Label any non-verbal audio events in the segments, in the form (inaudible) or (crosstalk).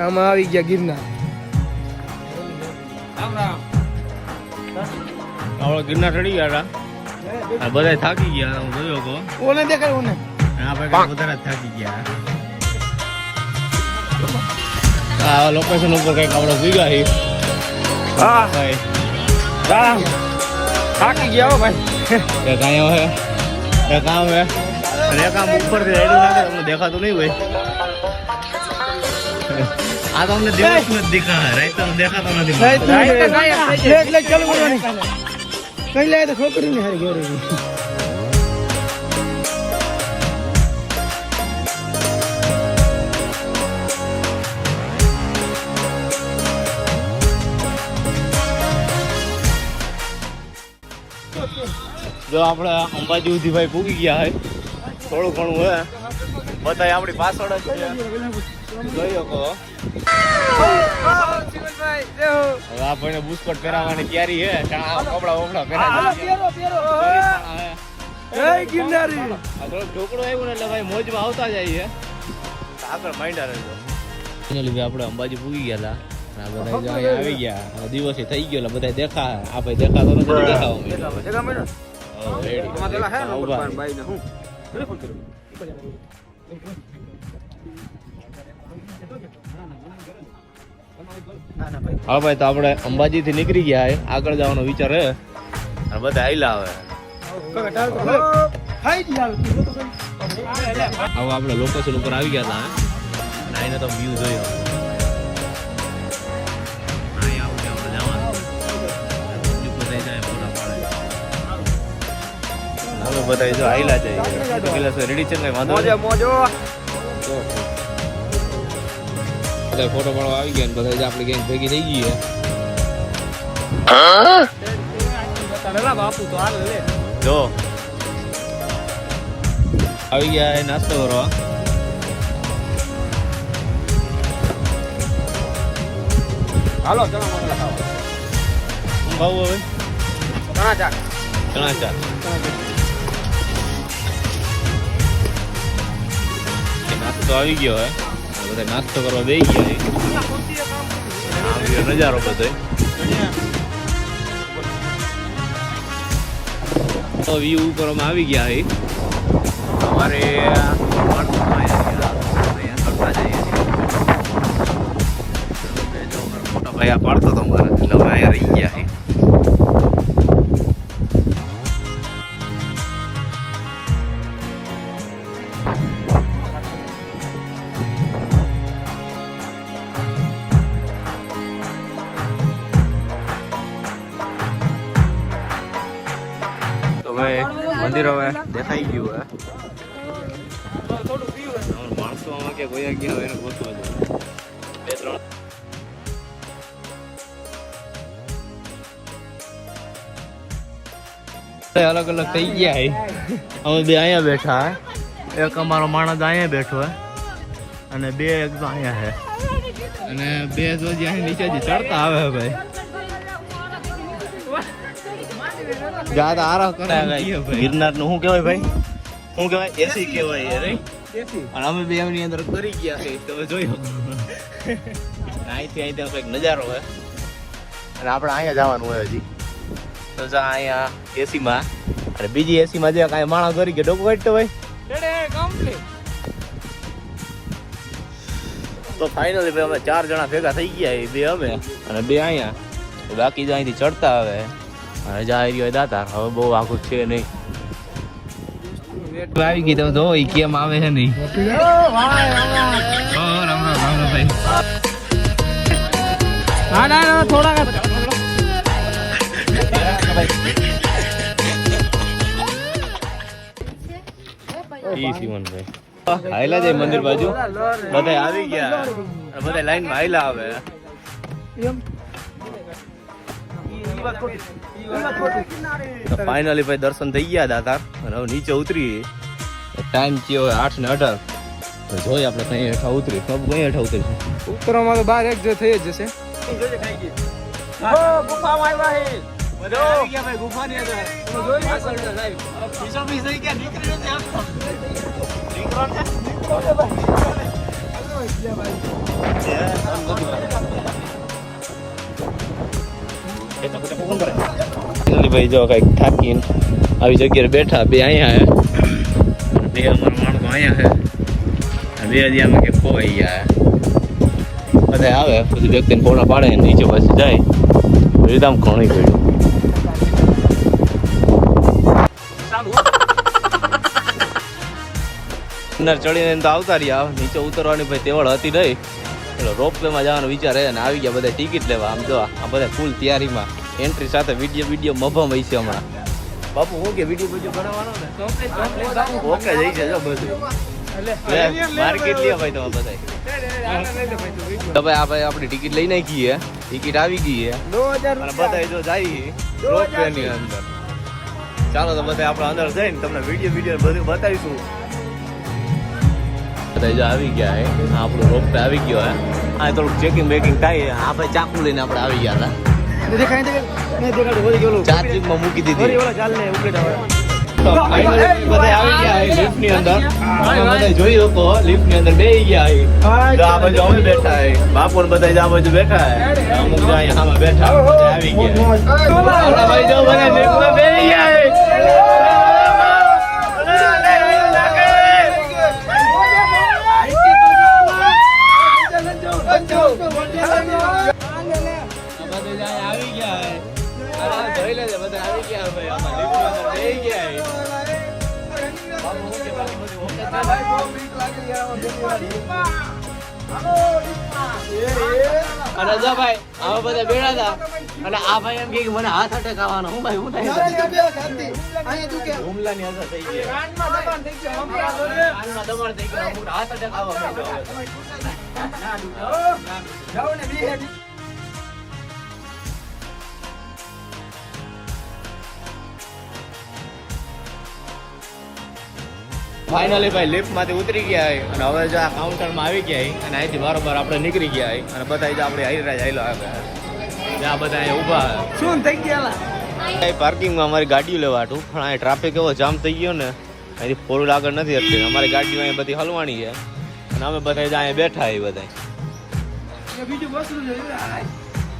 આમાં આવી ગયા ગિરનાર. આપણે ગિરનાર ચડી ગયા હતા? બધા થાકી ગયા હું જોયો કો ઓને દેખાય ઓને આપણે વધારે થાકી ગયા. આ લોકેશન ઉપર કંઈક આપણે ભીગા હી હા. ભાઈ. રામ. થાકી ગયા ભાઈ. એક અહીંયા હે કામ હે? અને ઉપર નાખે તમને દેખાતું નહીં હોય. આ તો અમને દિવસ જ દેખાય રાત તો દેખાતો નથી રાઈતનું લેટ લેટ ચાલુ કરવાની. કઈ લે તો છોકરી હારી ઘરે જો આપણે અંબાજી ઉધીભાઈ ભાઈ પૂગી ગયા હોય થોડું ઘણું હે બધાય આપણી પાછળ જ જોઈ શકો હવે આપણને બુસ્કોટ પહેરાવવાની તૈયારી છે. કપડા વપડા પહેરાવી ગિરનારી ઢોકળો આવ્યો ને એટલે ભાઈ મોજમાં આવતા જાય છે. આગળ માંડ્યા રહેજો. ફાઇનલી આપણે અંબાજી પૂગી ગયા હતા આવી ગયા. દિવસે થઈ ગયો બધા દેખા આ ભાઈ દેખાતો નથી દેખાવા હા ભાઈ, તો આપણે અંબાજી થી નીકળી ગયા આગળ જવાનો વિચાર હે. અને બધા આયલા આવે હવે આપણે લોકેશન ઉપર આવી ગયા હતા અને આઈને તો વ્યૂ જોયો. બધા જો આયલા જાય પેલા રેડી છે ને વાંધો નહીં. મોજો. બધા ફોટો પાડવા આવી ગયા ને બધા જ આપણી ગેંગ ભેગી થઈ ગઈ છે. બાપુ તો હાલ લે. જો. આવી ગયા એ નાસ્તો કરવા. હાલો ચણા મને ખાવા. ભાવ હવે? ઘણા ચાક ચણા ચા નાસ્તો આવી ગયો હે. હવે બધા નાસ્તો કરવા બેસી ગયા છે. નજારો બધો. તો વ્યૂ ઉપર અમે આવી ગયા છે. અમારે અમારો મોટા ભાઈ આ પાડતો હતો મારે. એટલે અમે અહીંયા રહી ગયા. મંદિર હવે દેખાઈ ગયું હવે અલગ અલગ થઈ ગયા અમે બે અહીંયા બેઠા, હે. એક અમારો માણસ અહીંયા બેઠો, હે. અને બે એક અહીંયા, હે. અને બે જો જ્યાં નીચેથી ચડતા આવે, હે ભાઈ તો આરામ કરે. ગિરનારનું શું કહેવાય ભાઈ? શું કહેવાય? એસી કહેવાય right? અને અમે બે એમની અંદર કરી ગયા છે તમે જોઈ (laughs) અહીંથી અહીંથી અહીં ત્યાં કંઈક નજારો હોય અને આપણે અહીંયા જવાનું હોય હજી. તો જા અહીંયા એસીમાં. અને બીજી એસીમાં જે કાંઈ માણસ કરી કે ડોકો કાઢતો ભાઈ. તો ફાઇનલી ભાઈ અમે ચાર જણા ભેગા થઈ ગયા એ બે અમે. અને બે અહીંયા. બાકી જ અહીંથી ચડતા આવે અને જા એરિયો દાતા હવે બહુ આખું છે નહીં. આવી ગઈ તમે જો એ કેમ આવે છે નહીં? ના ના ના થોડા ઈ સિમનભાઈ હાયલા જાય મંદિર બાજુ? બધા આવી ગયા. બધા લાઈનમાં હાયલા આવે તો ફાઇનલી ભાઈ દર્શન થઈ ગયા દાદા. અને હવે નીચે ઉતરી ટાઈમ થયો આઠ ને અઢાર. તો જોઈએ આપણે કઈ હેઠા ઉતરી કબ કઈ હેઠા ઉતરી ઉત્તરમાં તો બાર એક જો થઈ જ જશે. ગુફામાં આવ્યા હે. બધા. ભાઈ જો કંઈક થાકીને આવી જગ્યાએ બેઠા, બે અહીંયા હે. બે અમારા માણસો અહીંયા હે. બે હજી આમાં કે ખોવાઈ ગયા બધા આવે, પછી વ્યક્તિને પોણા પાડે ને નીચે પછી જાય. રીતે આમ ઘણી ગયું અંદર ચડીને તો આવતા રહ્યા, નીચે ઉતરવાની ભાઈ તેવળ હતી નહીં. એટલે રોપવે માં જવાનો વિચાર હે અને આવી ગયા બધા ટિકિટ લેવા. આમ જો આ બધા ફૂલ તૈયારીમાં એન્ટ્રી સાથે વીડિયો વીડિયો મભમ હોય છે હમણાં. બાપુ હું કે વીડિયો વીડિયો બનાવવાનો ને? ઓકે જઈ છે જો બધું. માર્કેટ લ્યો ભાઈ તમે બધા તો ભાઈ આ ભાઈ આપણી ટિકિટ લઈ નાખી ટિકિટ આવી ગઈ જો જાય રોપવે ની અંદર. ચાલો તો બધા આપણે અંદર જઈને તમને વીડિયો વીડિયો બધું બતાવીશું. બધા જો આવી ગયા હે. આ રોપ આવી ગયો હે. આ થોડુંક ચેકિંગ બેકિંગ થાય આપણે ચાકુ લઈને આપણે આવી ગયા હતા. દેખાય દે નહીં દેખાડું વળી ગયેલું. ચાર્જિંગમાં મૂકી દીધી. બધા આવી ગયા લિફ્ટની અંદર. બધા જોઈ શકો લિફ્ટની અંદર બે ગયા આ બાજુ અમે બેઠા બાપુ બધા આ બાજુ બેઠા હે. અમુક બેઠા આવી ગયા ભાઈ જો બધા lift માં બેહી ગયા આવી ગયા હે લેજે બધા આવી ગયા ભાઈ ની અંદર બેહી ગયા કે બાકી બધું ભાઈ? ભાઈ બેઠા હતા. અને આ ભાઈ એમ કે મને હાથ અટેક હું ભાઈ હું થાય હુમલાની અસર થઈ ગઈ દબાણ થઈ ગયું. અટેક આવવા માંડ્યો હવે. ફાઇનલી ભાઈ લિફ્ટમાંથી ઉતરી ગયા અને હવે જો આ કાઉન્ટરમાં આવી ગયા અને અહીંથી બરોબર આપણે નીકળી ગયા અને બધા જો આપણે હરિરાજ આવેલો આવે. આ બધા અહીંયા ઊભા શું થઈ ગયા અહીં પાર્કિંગમાં અમારી ગાડીઓ લેવા હતું પણ અહીં ટ્રાફિક એવો જામ થઈ ગયો ને. અહીંથી ફોર આગળ નથી હટતી. અમારી ગાડીઓ અહીં બધી હલવાની છે. અને અમે બધા અહીંયા બેઠા એ બધા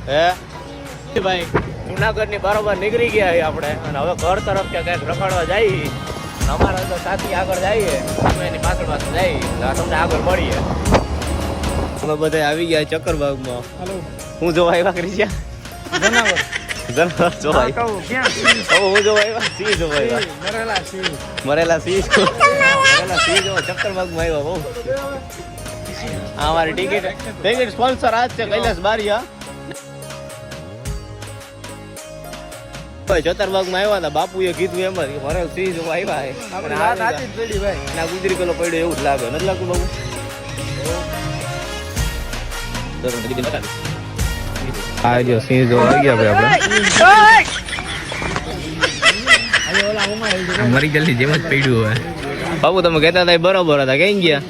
હે? ભાઈ જુનાગઢની બરોબર નીકળી ગયા આપણે. અને હવે ઘર તરફ કે કંઈક રખડવા જઈએ અમારા તો સાથી આગળ જઈએ. અમે એની પાછળ પાછળ જઈએ. તમને આગળ મળીએ. અમે બધા આવી ગયા ચક્કરબાગમાં હાલો. હું જોવા આવ્યા કરી છે જનાવર. જનાવર જોવા હવે હું જોવા આવ્યા? સિંહ જોવા આવ્યા. મરેલા સિંહ. મરેલા સિંહ. જો ચક્કરબાગમાં આવ્યા બહુ. આ અમારી ટિકિટ. ટિકિટ સ્પોન્સર આજ છે કૈલાસ બારિયા. ચતરબાગમાં આવ્યા હતા બાપુએ કીધું એમ જ કે સિંહ જોવા આવ્યા અને વાત આ જ પડી ભાઈ. ના ગુજરી પેલો પડ્યો એવું જ લાગે. નથી લાગતું બાબુ આ જો સિંહ જોવા આવી ગયા ભાઈ આપણે. મરી જલ્દી જેમ જ પડ્યું હોય બાબુ તમે કહેતા હતા બરોબર હતા કઈ ગયા?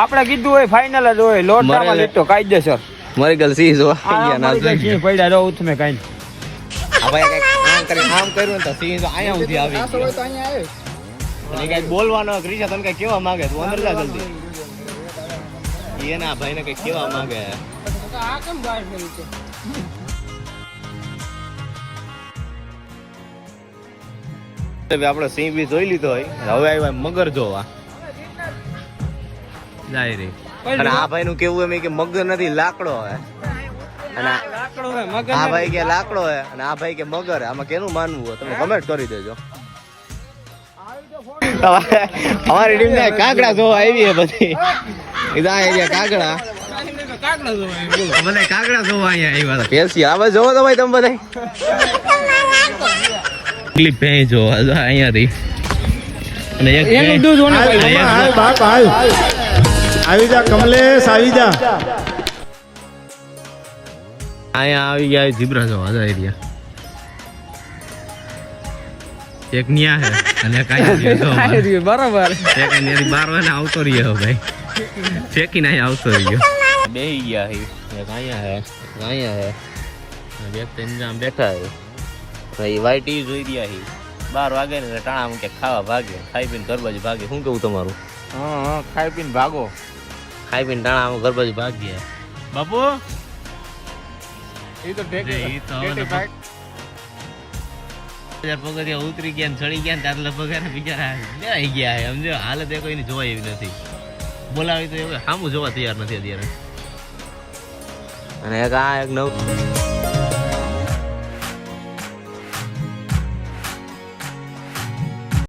આપણે કીધું હોય ફાઇનલ જ હોય લોટ. નામાં લીધો કાયદેસર મરી ગલ સી જો ગયા ના સી ગયા. પડ્યા રહો તમે કાઈ. આ ભાઈ આમ કરી આમ કર્યું ને તો સી તો આયા સુધી આવી ગયો. અને કઈ બોલવાનો ક્રિશા તને કઈ કેવા માંગે? તું અંદર જા જલ્દી. એના ભાઈને કઈ કેવા માંગે. હવે આપણે સિંહ બી જોઈ લીધો હોય. હવે આવ્યા મગર જોવા. જાય રે. અને આ ભાઈ નું કેવું એમ કે મગર નથી લાકડો હે. અને આ- ભાઈ કે લાકડો હે અને આ ભાઈ કે મગર આમાં કેનું માનવું હોય? તમે કમેન્ટ કરી દેજો. અમારી ટીમ ને કાગડા જોવા આવી હે બધી. એરિયા કાગડા. બધા કાગડા જોવા અહીંયા આવ્યા પેસી આવે જોવો તો ભાઈ તમે બધા એટલી ભેં જો અહીંયાથી. અને એક એનું દૂધ ઓને હાલ, બાપ હાલ. આવી જા કમલેશ આવી જા. અહીંયા આવી ગયા જીબ્રા જો આજા એરિયા એક ન્યા હે અને કાઈ જો (laughs) બરાબર. એક અહીંયાથી બાર વાને આવતો રહ્યો ભાઈ. ફેંકીને અહીંયા આવતો રહ્યો. બે ગયા હે એક અહીંયા હે એક અહીંયા હે ત્રણ જણા બેઠા હે ભાઈ વાઈટ જોઈ રહ્યા છે. બાર વાગે ને ટાણા મૂકે ખાવા ભાગે ખાઈ પીને ઘર બાજુ ભાગે. શું કેવું તમારું? હા હા ખાઈ પીને ભાગો. ખાઈ પીને ટાણા આમ ઘર બાજુ ભાગીએ. બાપુ? એ તો પગથિયા ઉતરી ગયા ને ચડી ગયા ને ત્યારે લગભગ બિચારા આવી ગયા છે? સમજો? હાલત એ કોઈની જોવા એવી નથી. બોલાવી તો એવું સામું જોવા તૈયાર નથી અત્યારે. અને એક આ એક નવ